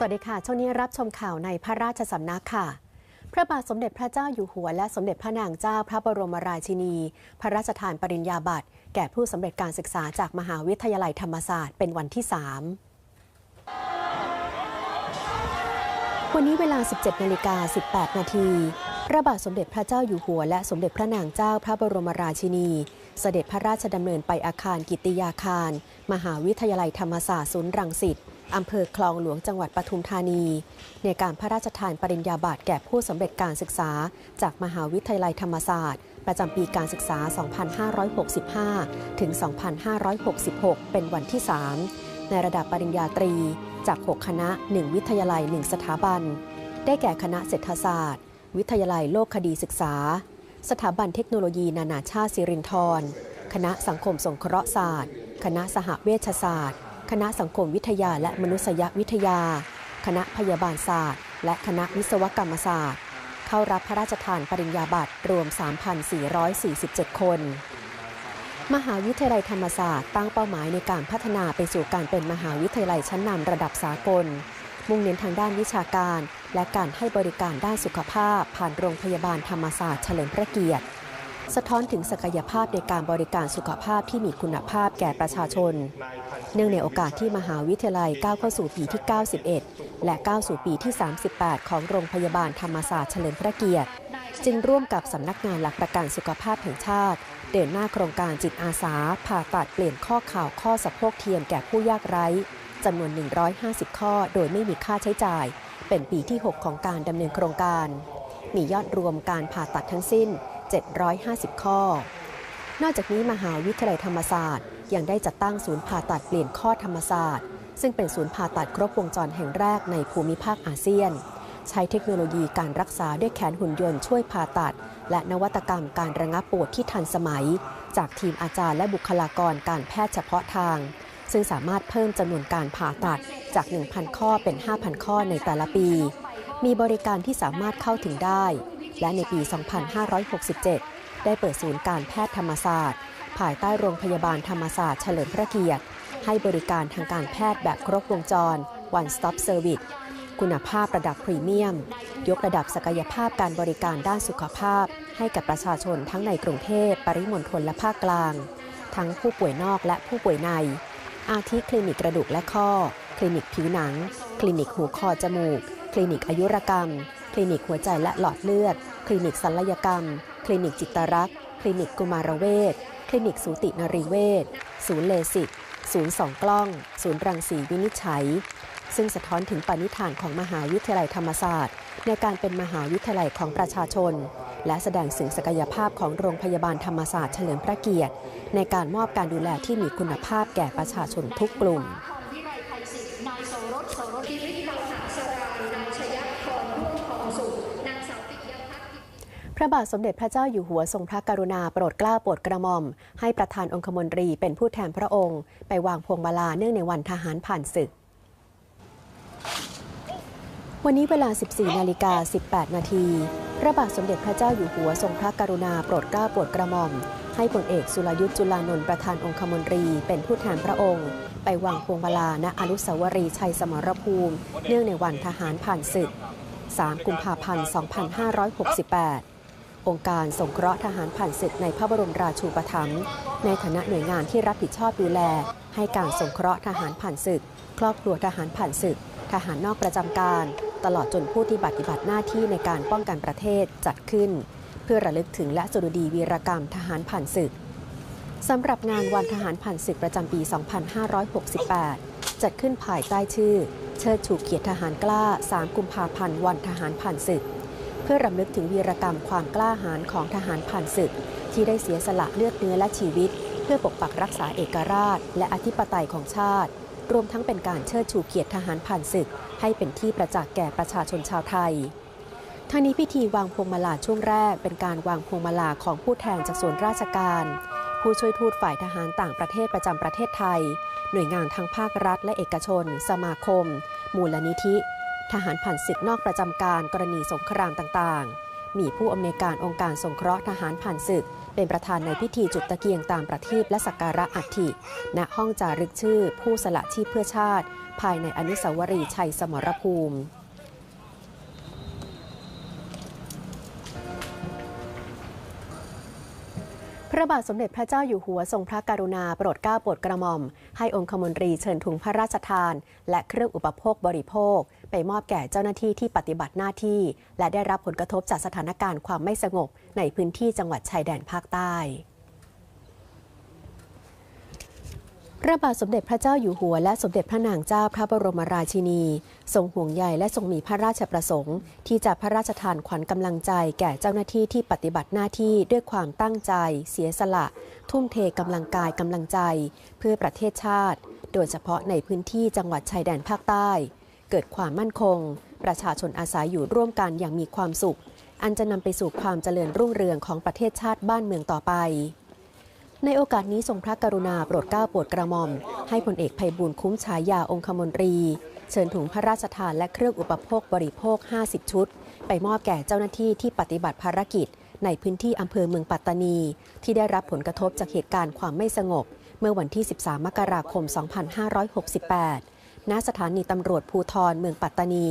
สวัสดีค่ะ ช่วงนี้รับชมข่าวในพระราชสำนักค่ะ พระบาทสมเด็จพระเจ้าอยู่หัว และสมเด็จพระนางเจ้าพระบรมราชินี พระราชทานปริญญาบัตรแก่ผู้สำเร็จการศึกษาจากมหาวิทยาลัยธรรมศาสตร์เป็นวันที่ 3 วันนี้เวลา 17นาฬิกา18 นาทีพระบาทสมเด็จพระเจ้าอยู่หัว และสมเด็จพระนางเจ้าพระบรมราชินี เสด็จพระราชดำเนินไปอาคารกิติยาคาร มหาวิทยาลัยธรรมศาสตร์ศูนย์รังสิต อำเภอคลองหลวงจังหวัดปทุมธานี ในการพระราชทานปริญญาบัตรแก่ผู้สำเร็จการศึกษา จากมหาวิทยาลัยธรรมศาสตร์ ประจำปีการศึกษา 2565 ถึง 2566 เป็นวันที่ 3 ในระดับปริญญาตรี จาก 6 คณะ 1 วิทยาลัย 1 สถาบัน ได้แก่คณะเศรษฐศาสตร์ วิทยาลัยโลกคดีศึกษา สถาบันเทคโนโลยีนานาชาติสิรินธร คณะสังคมสงเคราะห์ศาสตร์ คณะสหเวชศาสตร์ คณะสังคมวิทยาและมนุษยวิทยา คณะพยาบาลศาสตร์ และคณะวิศวกรรมศาสตร์ เข้ารับพระราชทานปริญญาบัตรรวม 3,447 คน มหาวิทยาลัยธรรมศาสตร์ตั้งเป้าหมายในการพัฒนาไปสู่การเป็นมหาวิทยาลัยชั้นนำระดับสากล มุ่งเน้นทางด้านวิชาการ และการให้บริการด้านสุขภาพ ผ่านโรงพยาบาลธรรมศาสตร์เฉลิมพระเกียรติ สะท้อนถึงศักยภาพในการบริการสุขภาพที่มีคุณภาพแก่ประชาชน เนื่องในโอกาสที่มหาวิทยาลัยก้าวเข้าสู่ปีที่ 91 และก้าวสู่ปีที่ 38 ของโรงพยาบาลธรรมศาสตร์เฉลิมพระเกียรติ จึงร่วมกับสำนักงานหลักประกันสุขภาพแห่งชาติ เดินหน้าโครงการจิตอาสา ผ่าตัดเปลี่ยนข้อข่าวข้อสะโพกเทียมแก่ผู้ยากไร้จำนวน 150 ข้อ โดยไม่มีค่าใช้จ่าย เป็นปีที่ 6 ของการดำเนินโครงการ มียอดรวมการผ่าตัดทั้งสิ้น 750 ข้อ นอกจากนี้มหาวิทยาลัยธรรมศาสตร์ ยังได้จัดตั้งศูนย์ผ่าตัดเปลี่ยนข้อธรรมศาสตร์ ซึ่งเป็นศูนย์ผ่าตัดครบวงจรแห่งแรกในภูมิภาคอาเซียน ใช้เทคโนโลยีการรักษาด้วยแขนหุ่นยนต์ช่วยผ่าตัด และนวัตกรรมการระงับปวดที่ทันสมัย จากทีมอาจารย์และบุคลากรการแพทย์เฉพาะทาง ซึ่งสามารถเพิ่มจำนวนการผ่าตัดจาก 1,000 ข้อเป็น 5,000 ข้อในแต่ละปี มีบริการที่สามารถเข้าถึงได้ และในปี 2567 ได้เปิดศูนย์การแพทย์ธรรมศาสตร์ ภายใต้โรงพยาบาลธรรมศาสตร์เฉลิมพระเกียรติ ให้บริการทางการแพทย์แบบครบวงจร One Stop Service คุณภาพระดับพรีเมียม ยกระดับศักยภาพการบริการด้านสุขภาพ ให้กับประชาชนทั้งในกรุงเทพ ปริมณฑลและภาคกลาง ทั้งผู้ป่วยนอกและผู้ป่วยใน อาทิคลินิกกระดูกและข้อ คลินิกผิวหนัง คลินิกหูคอจมูก คลินิกอายุรกรรม ลินิกหัวใจและหลอดเลือด คลินิกศัลยกรรม คลินิกจิตรักษ์คลินิกกุมารเวชคลินิกสูตินรีเวชศูนย์เลสิกศูนย์สองกล้อง ศูนย์รังสีวินิจฉัย ซึ่งสะท้อนถึงปณิธานของมหาวิทยาลัยธรรมศาสตร์ ในการเป็นมหาวิทยาลัยของประชาชน และแสดงถึงศักยภาพของโรงพยาบาลธรรมศาสตร์เฉลิมพระเกียรติ ในการมอบการดูแลที่มีคุณภาพแก่ประชาชนทุกกลุ่ม นายโสรสโสรสทิพย์นางสาวสรานายชยพรร่วมทองสุขนางสาวปิยพัฒน์ พระบาทสมเด็จพระเจ้าอยู่หัวทรงพระกรุณาโปรดเกล้าโปรดกระหม่อม ให้ประธานองคมนตรีเป็นผู้แทนพระองค์ ไปวางพวงมาลาเนื่องในวันทหารผ่านศึก วันนี้เวลา 14 นาฬิกา 18 นาที พระบาทสมเด็จพระเจ้าอยู่หัวทรงพระกรุณาโปรดเกล้าโปรดกระหม่อม ให้พลเอกสุรยุทธ์จุลานนท์ประธานองคมนตรีเป็นผู้แทนพระองค์ ไปวางพวงมาลาณอนุสาวรีย์ชัยสมรภูมิ เนื่องในวันทหารผ่านศึก 3 กุมภาพันธ์ 2568 องค์การสงเคราะห์ทหารผ่านศึกในพระบรมราชูปถัมภ์ในฐานะหน่วยงานที่รับผิดชอบดูแล ให้การสงเคราะห์ทหารผ่านศึก ครอบครัวทหารผ่านศึก ทหารนอกประจำการ ตลอดจนผู้ที่ปฏิบัติหน้าที่ในการป้องกันประเทศจัดขึ้น เพื่อระลึกถึงและสดุดีวีรกรรมทหารผ่านศึกสำหรับงานวันทหารผ่านศึกประจำปี 2568 จัดขึ้นภายใต้ชื่อ เชิดชูเกียรติทหารกล้า 3 กุมภาพันธ์วันทหารผ่านศึก พื่อรำลึกถึงวีรกรรมความกล้าหาญของทหารผ่านศึก ที่ได้เสียสละเลือดเนื้อและชีวิต เพื่อปกปักรักษาเอกราช และอธิปไตยของชาติ รวมทั้งเป็นการเชิดชูเกียรติทหารผ่านศึก ให้เป็นที่ประจักษ์แก่ประชาชนชาวไทยทางนี้พิธีวางพวงมาลาช่วงแรก เป็นการวางพวงมาลาของผู้แทนจากส่วนราชการ ผู้ช่วยทูตฝ่ายทหารต่างประเทศประจำประเทศไทย หน่วยงานทั้งภาครัฐและเอกชน สมาคม มูลนิธิ ทหารผ่านศึกนอกประจำการกรณีสงครามต่างๆ มีผู้อำนวยการองค์การสงเคราะห์ทหารผ่านศึก เป็นประธานในพิธีจุดตะเกียงตามประทีปและสักการะอัฐิณห้องจารึกชื่อ ผู้สละชีพเพื่อชาติ ภายในอนุสาวรีย์ชัยสมรภูมิพระบาทสมเด็จพระเจ้าอยู่หัวทรงพระกรุณาโปรดเกล้าโปรดกระหม่อม ให้องคมนตรีเชิญถุงพระราชทาน และเครื่องอุปโภคบริโภค ไปมอบแก่เจ้าหน้าที่ที่ปฏิบัติหน้าที่ และได้รับผลกระทบจากสถานการณ์ความไม่สงบในพื้นที่จังหวัดชายแดนภาคใต้พระบาทสมเด็จพระเจ้าอยู่หัวและสมเด็จพระนางเจ้าพระบรมราชินี ทรงห่วงใยและทรงมีพระราชประสงค์ ที่จะพระราชทานขวัญกำลังใจแก่เจ้าหน้าที่ที่ปฏิบัติหน้าที่ด้วยความตั้งใจ เสียสละ ทุ่มเทกำลังกายกำลังใจ เพื่อประเทศชาติ โดยเฉพาะในพื้นที่จังหวัดชายแดนภาคใต้ เกิดความมั่นคง ประชาชนอาศัยอยู่ร่วมกันอย่างมีความสุข อันจะนำไปสู่ความเจริญรุ่งเรืองของประเทศชาติบ้านเมืองต่อไป ในโอกาสนี้ทรงพระกรุณาโปรดเกล้าโปรดกระหม่อม ให้พลเอกภัยบูลคุ้มฉายาองคมนตรี เชิญถุงพระราชทานและเครื่องอุปโภคบริโภค 50 ชุด ไปมอบแก่เจ้าหน้าที่ที่ปฏิบัติภารกิจ ในพื้นที่อำเภอเมืองปัตตานี ที่ได้รับผลกระทบจากเหตุการณ์ความไม่สงบ เมื่อวันที่ 13 มกราคม 2568 ณสถานีตำรวจภูทรเมืองปัตตานี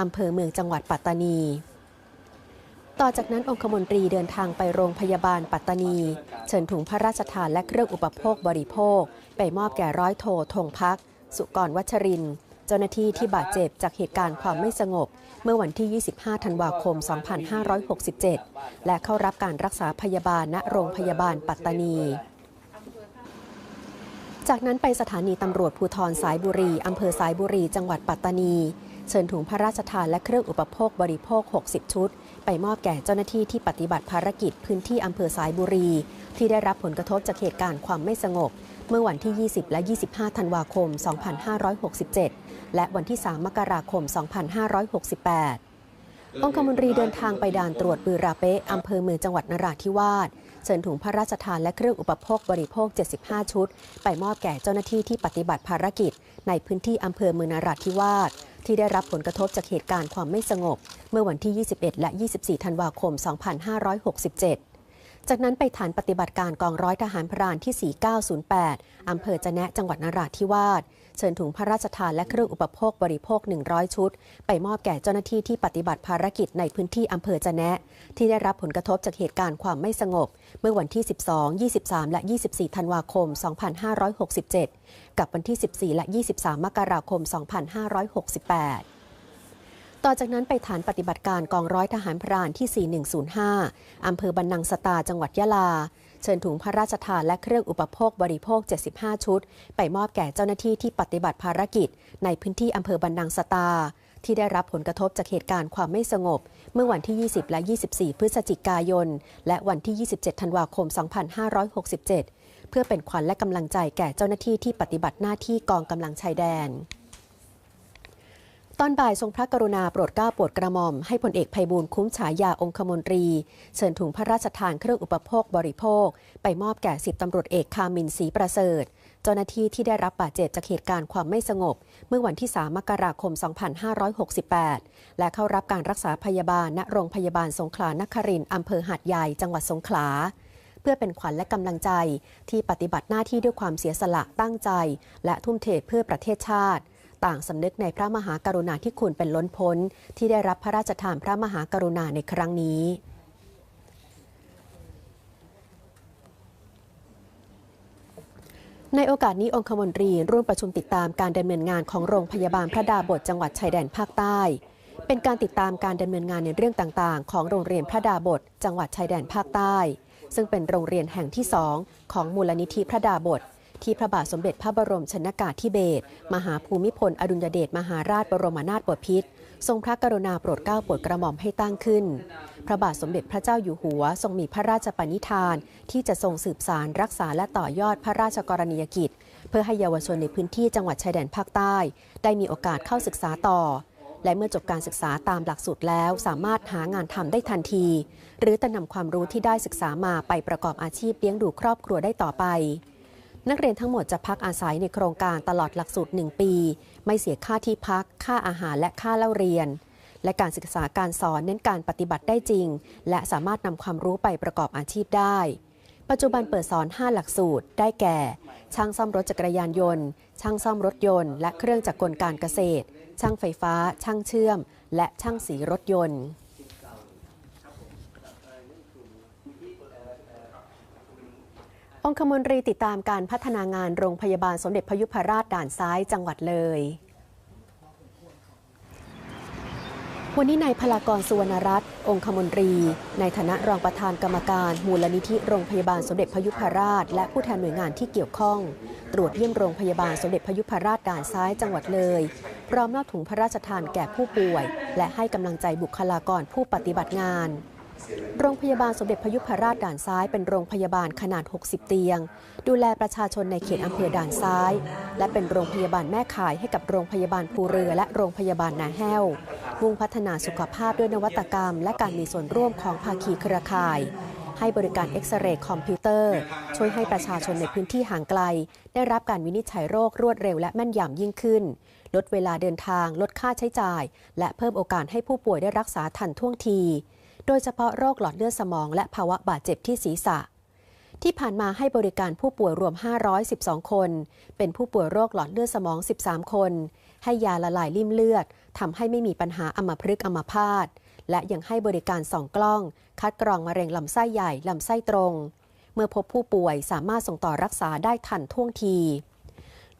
อำเภอเมืองจังหวัดปัตตานี ต่อจากนั้นองคมนตรีเดินทางไปโรงพยาบาลปัตตานี เชิญถุงพระราชทานและเครื่องอุปโภคบริโภค ไปมอบแก่ร้อยโทธงพัก สุกรวัชริน เจ้าหน้าที่ที่บาดเจ็บจากเหตุการณ์ความไม่สงบ เมื่อวันที่ 25 ธันวาคม 2567 และเข้ารับการรักษาพยาบาลณโรงพยาบาลปัตตานี จากนั้นไปสถานีตำรวจภูธรสายบุรี อำเภอสายบุรี จังหวัดปัตตานี เชิญถุงพระราชทานและเครื่องอุปโภคบริโภค 60 ชุด ไปมอบแก่เจ้าหน้าที่ที่ปฏิบัติภารกิจพื้นที่อำเภอสายบุรี ที่ได้รับผลกระทบจากเหตุการณ์ความไม่สงบ เมื่อวันที่ 20 และ 25 ธันวาคม 2567 และวันที่ 3 มกราคม 2568องคมนตรีเดินทางไปด่านตรวจบือราเปะอำเภอเมืองจังหวัดนราธิวาส เชิญถุงพระราชทานและเครื่องอุปโภคบริโภค 75 ชุด ไปมอบแก่เจ้าหน้าที่ที่ปฏิบัติภารกิจ ในพื้นที่อำเภอเมืองนราธิวาสที่ได้รับผลกระทบจากเหตุการณ์ความไม่สงบ เมื่อวันที่ 21 และ 24 ธันวาคม 2567 จากนั้นไปฐานปฏิบัติการกองร้อยทหารพรานที่ 4908 อำเภอจะแนะจังหวัดนราธิวาส เชิญถุงพระราชทานและเครื่องอุปโภคบริโภค 100 ชุด ไปมอบแก่เจ้าหน้าที่ที่ปฏิบัติภารกิจในพื้นที่อำเภอจะแนะ ที่ได้รับผลกระทบจากเหตุการณ์ความไม่สงบ เมื่อวันที่ 12 23 และ 24 ธันวาคม 2567 กับวันที่ 14 และ 23 มกราคม 2568 ต่อจากนั้นไปฐานปฏิบัติการกองร้อยทหารพรานที่ 4105 อำเภอบันนังสตาจังหวัดยะลา เชิญถุงพระราชทานและเครื่องอุปโภคบริโภค 75 ชุด ไปมอบแก่เจ้าหน้าที่ที่ปฏิบัติภารกิจ ในพื้นที่อำเภอบันนังสตา ที่ได้รับผลกระทบจากเหตุการณ์ความไม่สงบ เมื่อวันที่ 20 และ 24 พฤศจิกายน และวันที่ 27 ธันวาคม 2567 เพื่อเป็นขวัญและกำลังใจแก่เจ้าหน้าที่ที่ปฏิบัติหน้าที่กองกำลังชายแดน ตอนบ่ายทรงพระกรุณาโปรดเกล้าโปรดกระหม่อมให้พลเอกภัยบูลย์คุ้มฉายาองคมนตรี เชิญถุงพระราชทานเครื่องอุปโภคบริโภค ไปมอบแก่สิบตำรวจเอกคามินศรีประเสริฐ เจ้าหน้าที่ที่ได้รับบาดเจ็บจากเหตุการณ์ความไม่สงบ เมื่อวันที่ 3 มกราคม 2568 และเข้ารับการรักษาพยาบาลณโรงพยาบาลสงขลานครินทร์อำเภอหาดใหญ่จังหวัดสงขลาเพื่อเป็นขวัญและกำลังใจที่ปฏิบัติหน้าที่ด้วยความเสียสละตั้งใจ และทุ่มเทเพื่อประเทศชาติ ต่างสำนึกในพระมหากรุณาธิคุณเป็นล้นพ้น ที่ได้รับพระราชทานพระมหากรุณาในครั้งนี้ในโอกาสนี้องคมนตรีร่วมประชุมติดตามการดำเนินงานของโรงพยาบาลพระดาบทจังหวัดชายแดนภาคใต้ เป็นการติดตามการดำเนินงานในเรื่องต่างๆ ของโรงเรียนพระดาบทจังหวัดชายแดนภาคใต้ ซึ่งเป็นโรงเรียนแห่งที่สองของมูลนิธิพระดาบท ที่พระบาทสมเด็จพระบรมชนากาธิเบศรมหาภูมิพล อดุลยเดชมหาราชบรมนาถบพิตรทรงพระกรุณาโปรดเกล้าโปรดกระหม่อมให้ตั้งขึ้น พระบาทสมเด็จพระเจ้าอยู่หัว ทรงมีพระราชปณิธาน ที่จะทรงสืบสารรักษาและต่อยอดพระราชกรณียกิจ เพื่อให้เยาวชนในพื้นที่จังหวัดชายแดนภาคใต้ ได้มีโอกาสเข้าศึกษาต่อ และเมื่อจบการศึกษาตามหลักสูตรแล้ว สามารถหางานทำได้ทันที หรือจะนำความรู้ที่ได้ศึกษามาไปประกอบอาชีพเลี้ยงดูครอบครัวได้ต่อไป นักเรียนทั้งหมดจะพักอาศัยในโครงการตลอดหลักสูตร 1 ปี ไม่เสียค่าที่พัก ค่าอาหารและค่าเล่าเรียน และการศึกษาการสอนเน้นการปฏิบัติได้จริง และสามารถนำความรู้ไปประกอบอาชีพได้ ปัจจุบันเปิดสอน 5 หลักสูตร ได้แก่ ช่างซ่อมรถจักรยานยนต์ ช่างซ่อมรถยนต์ และเครื่องจักรกลการเกษตร ช่างไฟฟ้า ช่างเชื่อม และช่างสีรถยนต์ องคมนตรีติดตามการพัฒนางานโรงพยาบาลสมเด็จพยุพราชด่านซ้ายจังหวัดเลย วันนี้นายพลากรสุวรรณรัตน์องคมนตรี ในฐานะรองประธานกรรมการมูลนิธิโรงพยาบาลสมเด็จพยุพราช และผู้แทนหน่วยงานที่เกี่ยวข้อง ตรวจเยี่ยมโรงพยาบาลสมเด็จพยุพราชด่านซ้ายจังหวัดเลยพร้อมมอบถุงพระราชทานแก่ผู้ป่วย และให้กำลังใจบุคลากรผู้ปฏิบัติงาน โรงพยาบาลสมเด็จพยุพราชด่านซ้ายเป็นโรงพยาบาลขนาด 60 เตียง ดูแลประชาชนในเขตอำเภอด่านซ้าย และเป็นโรงพยาบาลแม่ข่ายให้กับโรงพยาบาลภูเรือ และโรงพยาบาลนาแห้ว มุ่งพัฒนาสุขภาพด้วยนวัตกรรม และการมีส่วนร่วมของภาคีเครือข่าย ให้บริการเอ็กซเรย์คอมพิวเตอร์ ช่วยให้ประชาชนในพื้นที่ห่างไกล ได้รับการวินิจฉัยโรครวดเร็วและแม่นยำยิ่งขึ้น ลดเวลาเดินทาง ลดค่าใช้จ่าย และเพิ่มโอกาสให้ผู้ป่วยได้รักษาทันท่วงที โดยเฉพาะโรคหลอดเลือดสมอง และภาวะบาดเจ็บที่ศีรษะ ที่ผ่านมาให้บริการผู้ป่วยรวม 512 คน เป็นผู้ป่วยโรคหลอดเลือดสมอง 13 คน ให้ยาละลายริ่มเลือดทำให้ไม่มีปัญหาอัมพฤกษ์อัมพาตและยังให้บริการส่องกล้อง คัดกรองมะเร็งลำไส้ใหญ่ลำไส้ตรง เมื่อพบผู้ป่วยสามารถส่งต่อรักษาได้ทันท่วงที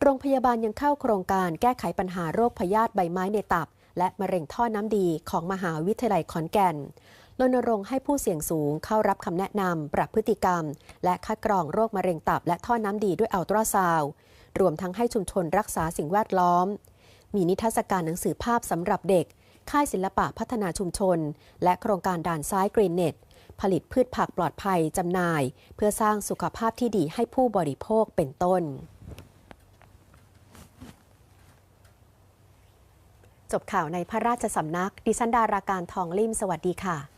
โรงพยาบาลยังเข้าโครงการแก้ไขปัญหาโรคพยาธิใบไม้ในตับ และมะเร็งท่อน้ำดีของมหาวิทยาลัยขอนแก่น รณรงค์ให้ผู้เสี่ยงสูงเข้ารับคำแนะนำปรับพฤติกรรม และคัดกรองโรคมะเร็งตับและท่อน้ำดีด้วยอัลตราซาวด์รวมทั้งให้ชุมชนรักษาสิ่งแวดล้อม มีนิทรรศการหนังสือภาพสำหรับเด็ก ค่ายศิลปะพัฒนาชุมชน และโครงการด่านซ้ายกรีนเน็ตผลิตพืชผักปลอดภัยจำหน่าย เพื่อสร้างสุขภาพที่ดีให้ผู้บริโภคเป็นต้น จบข่าวในพระราชสำนัก ดิฉันดาราการทองลิ่มสวัสดีค่ะ